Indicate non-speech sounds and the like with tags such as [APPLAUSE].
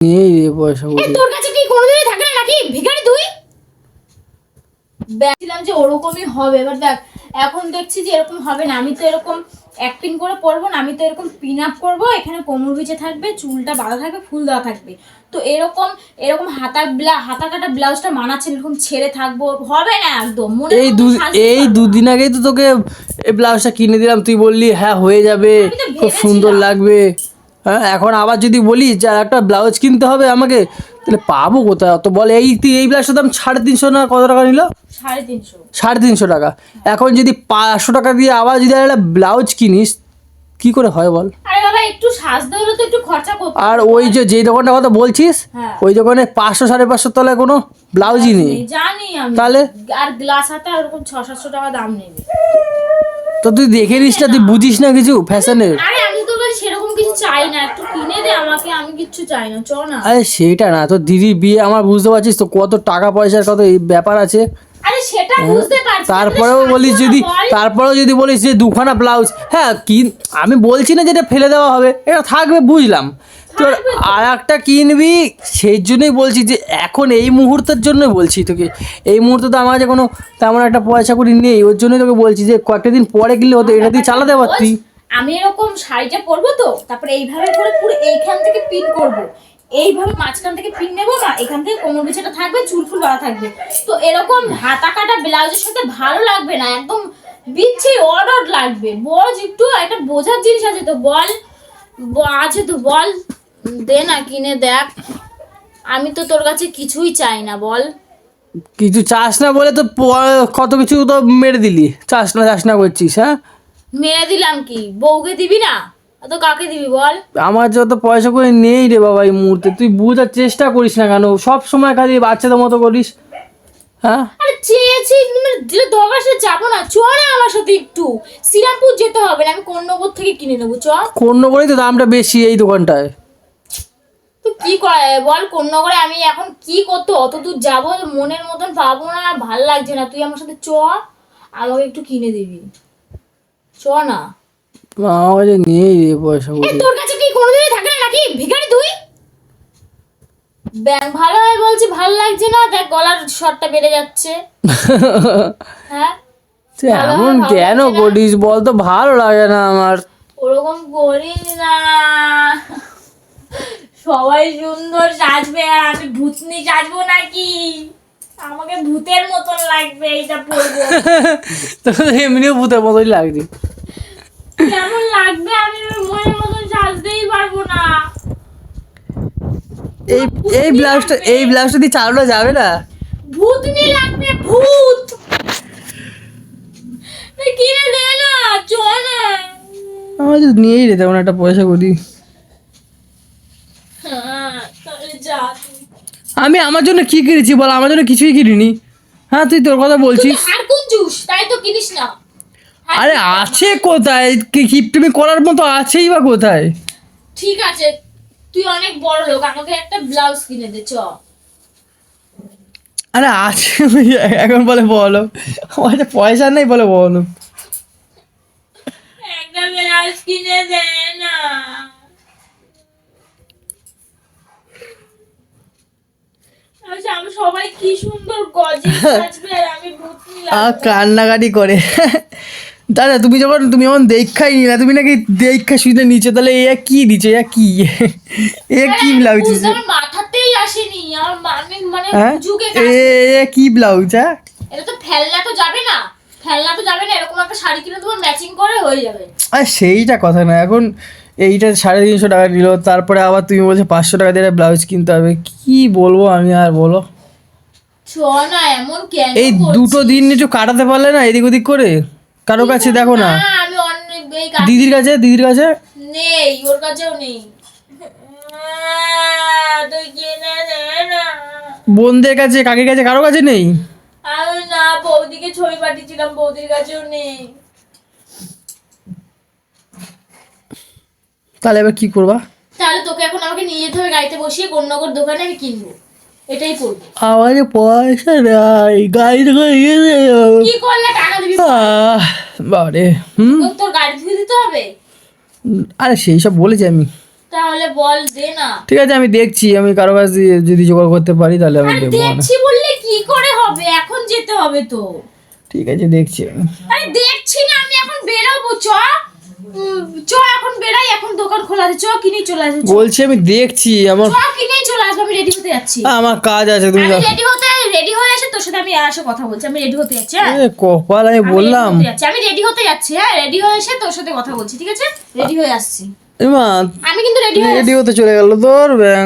নেই রে পয়সা করি তোর কাছে কি কোনোদিনই থাকে না নাকি? ভিখারি তুই? দেখছিলাম যে ওরকমই হবে এবার দেখ এখন দেখছি যে এরকম হবে না। আমি তো এরকম অ্যাক্টিং করে পরবো না আমি তো এরকম পিন আপ করব এখানে কোমর বিছে থাকবে চুলটা বাঁধা থাকবে ফুল দেওয়া থাকবে। তো এরকম এরকম হাতা ব্লা হাতা কাটা ব্লাউজটা মানাচ্ছে এরকম ছেড়ে থাকব হবে না একদম মনে এই দু এই দুদিন আগেই তো তোকে এই ব্লাউজটা কিনে দিলাম তুই বললি হ্যাঁ হয়ে যাবে খুব সুন্দর লাগবে। হ্যাঁ এখন আবার যদি বলি যে আর একটা ব্লাউজ কিনতে হবে আমাকে তাহলে পাবো কোথায়? অত বলে এই তুই এই ব্লাউজটার দাম সাড়ে তিনশো না কত টাকা নিল? সাড়ে তিনশো। সাড়ে তিনশো টাকা। এখন যদি পাঁচশো টাকা দিয়ে আবার যদি একটা ব্লাউজ কিনিস কি করে হয় বল? আরে ওই যে যেই দোকানটার কথা বলছিস হ্যাঁ। ওই দোকানে পাঁচশো সাড়ে পাঁচশো তলায় কোনো ব্লাউজই নেই। নেই, তাহলে? আর গ্লাস হাতে ওরকম ছ সাতশো টাকা দাম নেবে। তো তুই দেখে নিস না তুই বুঝিস না কিছু ফ্যাশনের আরে আমি তো বলি সেরকম কিছু চাই না একটু কিনে দে আমাকে আমি কিচ্ছু চাই না চ না। আরে সেটা না তো দিদির বিয়ে আমার বুঝতে পারছিস তো কত টাকা পয়সার কত ব্যাপার আছে। আরে সেটা বুঝতে পারছি হ্যাঁ, তারপরেও বলিস যদি তারপরেও যদি বলিস যে দুখানা ব্লাউজ হ্যাঁ কি আমি বলছি না যেটা ফেলে দেওয়া হবে এটা থাকবে বুঝলাম। তোর আর একটা কিনবি সেই জন্যই বলছি যে এখন এই মুহূর্তের জন্য বলছি তোকে এই মুহূর্তে তো আমার কাছে কোনো তেমন একটা পয়সা করি নেই ওর জন্যই তোকে বলছি যে কয়েকটা দিন পরে কিনলে হতো এটা দিয়ে চালাতে পারতি। আমি এরকম শাড়িটা পরবো তো, তারপরে এইভাবে করে পুরো এইখান থেকে পিন করব। এইভাবে মাঝখান থেকে পিন নেব না এখান থেকে কোমর বিছাটা থাকবে, চুল ফুল বাঁধা থাকবে। তো এরকম হাতা কাটা ব্লাউজের সাথে ভালো লাগবে না, একদম বিচ্ছি অর্ডার লাগবে। বল একটু একটা বোঝার জিনিস আছে তো, বল। আছে তো, বল। দে না, কিনে দেখ। আমি তো তোর কাছে কিছুই চাই না, বল। কিছু চাস না বলে তো কত কিছু তো মেরে দিলি। চাস না চাস না করছিস হ্যাঁ? মেরে দিলাম কি? বউকে দিবি না? তো কাকে দিবি বল? আমার যত পয়সা করে নেই রে বাবা এই মুহূর্তে। তুই বুঝার চেষ্টা করিস না কেন? সব সময় খালি বাচ্চাদের মতো করিস। হ্যাঁ? আরে চেয়েছি মানে দিলে দরকার সে যাব না। চ না আমার সাথে একটু। শ্রীরামপুর যেতে হবে না আমি কন্যগর থেকে কিনে নেব চ কোন তো দামটা বেশি এই দোকানটায়। তো কি করা যাবে বল? কন্যগরে আমি এখন কি করতে? অত দূর যাব মনের মতন পাবো না ভালো লাগছে না। তুই আমার সাথে চ আমাকে একটু কিনে দিবি। চ না। আমার কাছে নেই রে পয়সা করি তোর কাছে কি কোনোদিনই থাকে না নাকি? ভিখারি তুই? ব্যাংক ভালো হয় বলছি ভালো লাগছে না? দেখ গলার শটটা বেড়ে যাচ্ছে। হ্যাঁ? এমন কেন করিস বল তো ভালো লাগে না আমার। ওরকম করিস না। সবাই সুন্দর সাজবে আর আমি ভূতনি সাজবো নাকি? আমাকে ভূতের মতন লাগবে এইটা পরবো [LAUGHS] তো এমনিও ভূতের মতোই লাগছে। কেমন লাগবে? আমি মনের মতন সাজতেই পারব না। এই এই ব্লাউজটা এই ব্লাউজটা দিয়ে চালানো যাবে না? ভূতনি লাগবে ভূত! কিনে দে না চ না। আমার তো নিয়েই রে তেমন একটা পয়সা করি। হ্যাঁ। আমি আমার জন্য কি কিনেছি বল? আমার জন্য কিছুই কিনিনি। হ্যাঁ তুই তোর কথা বলছিস। আর কোন জুস? তাই তো কিনিস না। আরে আছে কোথায়? কি কিপটিমি করার মতো আছেই বা কোথায়? ঠিক আছে তুই অনেক বড় লোক আমাকে একটা ব্লাউজ কিনে দে চ। আরে আছে এখন বলে বলো। আমার পয়সা নেই বলে বলো। একটা ব্লাউজ কিনে দে না। আচ্ছা, আমি সবাই কি সুন্দর গজে আর আমি ভূতনি আর লাগবো। কান্নাকাটি করে। দাদা তুমি যখন তুমি যখন দেখাই নি না তুমি নাকি দেখা শুনে নিচে তাহলে এ কি নিচে এ কি? এ কি ব্লাউজ আমার মাথাতেই আসেনি আমি মানে হ্যাঁ? যুগে এ কি ব্লাউজ হ্যাঁ? এটা তো ফেলনা তো যাবে না। ফেলনা তো যাবে না এরকম একটা শাড়ি কিনে তোমার ম্যাচিং করে হয়ে যাবে। আর সেইটা কথা না এখন এইটা সাড়ে তিনশো টাকা নিল তারপরে আবার তুমি বলছো পাঁচশো টাকা দিয়ে ব্লাউজ কিনতে হবে কি বলব আমি আর বলো? এই দুটো দিন একটু কাটাতে পারলে না এদিক ওদিক করে? কারও কাছে দেখো না। আমি অনেক দিদির কাছে দিদির কাছে? নেই ওর কাছেও নেই। বোনদের কাছে কাকের কাছে কারও কাছে নেই? আমি না বৌদিকে ছবি পাঠিয়েছিলাম বৌদির কাছেও নেই। তাহলে এবার কি করবা? তাহলে তোকে এখন আমাকে নিয়ে যেতে হবে গাড়িতে বসিয়ে কন্যাগর দোকানে আমি কিনবো। এটাই করব আমার পয়সা নাই ইয়ে কি করলে টাকা বাবারে হুম? তোর- গাড়ি ধুয়ে দিতে হবে? আরে সেই সব বলেছি আমি। তাহলে বল দে না। ঠিক আছে আমি দেখছি আমি কারও কাছ দিয়ে যদি জোগাড় করতে পারি তাহলে আমি দেবো দেখছি বললে কি করে হবে? এখন যেতে হবে তো। ঠিক আছে দেখছি আমি। আরে দেখছি না আমি এখন বেরোবো চ। চ এখন বেরাই এখন দোকান খোলা আছে চ কিনে চলে আসবে বলছি আমি দেখছি আমার চ কিনেই চলে আসব আমি রেডি হতে যাচ্ছি। আমার কাজ আছে তুমি রেডি আসে আর এসে আমি কথা বলছি আমি রেডি হতে যাচ্ছি হ্যাঁ? কপাল আমি আমি বললাম। আমি রেডি হতে যাচ্ছি হ্যাঁ? রেডি হয়ে এসে তোর সাথে কথা বলছি ঠিক আছে? রেডি হয়ে আসছি। আমি কিন্তু রেডি হয়ে রেডি হতে চলে গেল তোর ব্যাং।